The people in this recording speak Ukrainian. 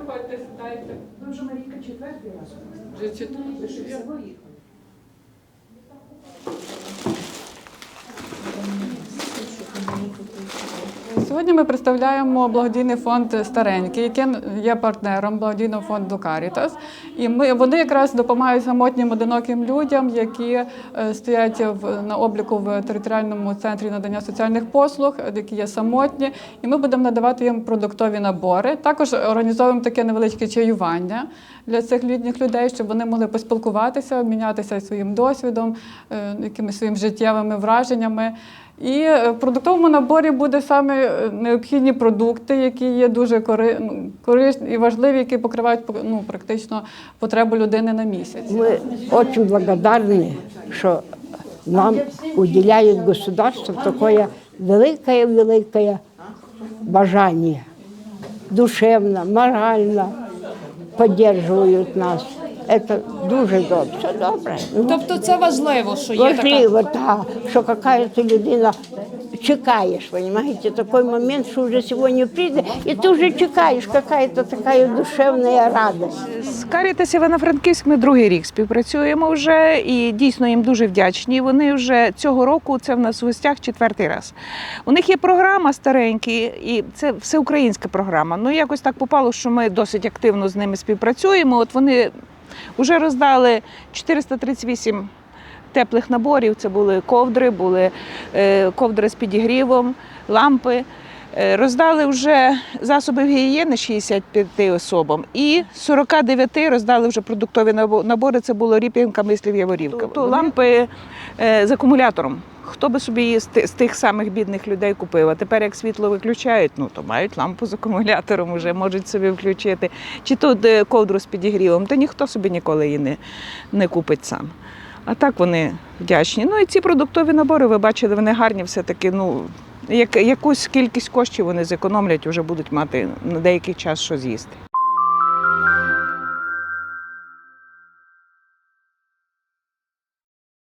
проходьте, сідайте. Ну вже Марійка четвертий раз. Вже четвертий. Сьогодні ми представляємо благодійний фонд Старенький, який є партнером благодійного фонду Caritas. І ми вони якраз допомагають самотнім одиноким людям, які е, стоять в на обліку в територіальному центрі надання соціальних послуг, які є самотні. І ми будемо надавати їм продуктові набори. Також організовуємо таке невеличке чаювання для цих літніх людей, щоб вони могли поспілкуватися, обмінятися своїм досвідом, е, якимись своїми життєвими враженнями. І е, в продуктовому наборі буде саме е, необхідні продукти, які є дуже ну, корисні і важливі, які покривають ну, практично потребу людини на місяць. Мы очень благодарны, что нам уделяет государство такое великое-великое бажание. Душевно, морально поддерживают нас. Это дуже добре. Все добре. Тобто це важливо, що є така. Важливо, так, що якась людина чекаєш, понимаете, такий момент, що вже сьогодні прийде, і ти вже чекаєш, яка-то така душевна радість. З Карітас Івано-Франківськ ми другий рік співпрацюємо вже і дійсно їм дуже вдячні. Вони вже цього року це в нас в гостях четвертий раз. У них є програма старенькі, і це всеукраїнська програма. Ну якось так попало, що ми досить активно з ними співпрацюємо. От вони вже роздали 438 теплих наборів. Це були ковдри, були е, ковдри з підігрівом, лампи. Е, Роздали вже засоби гігієни 65 особам і 49 роздали вже продуктові набори. Це було ріпінка, мислів, яворівка. Тобто лампи е, з акумулятором. Хто би собі її з тих самих бідних людей купив? А тепер як світло виключають, ну то мають лампу з акумулятором, вже можуть собі включити. Чи тут е, ковдру з підігрівом, то ніхто собі ніколи її не, не купить сам. А так вони вдячні. Ну і ці продуктові набори, ви бачили, вони гарні все-таки. Ну, якусь кількість коштів вони зекономлять, вже будуть мати на деякий час що з'їсти.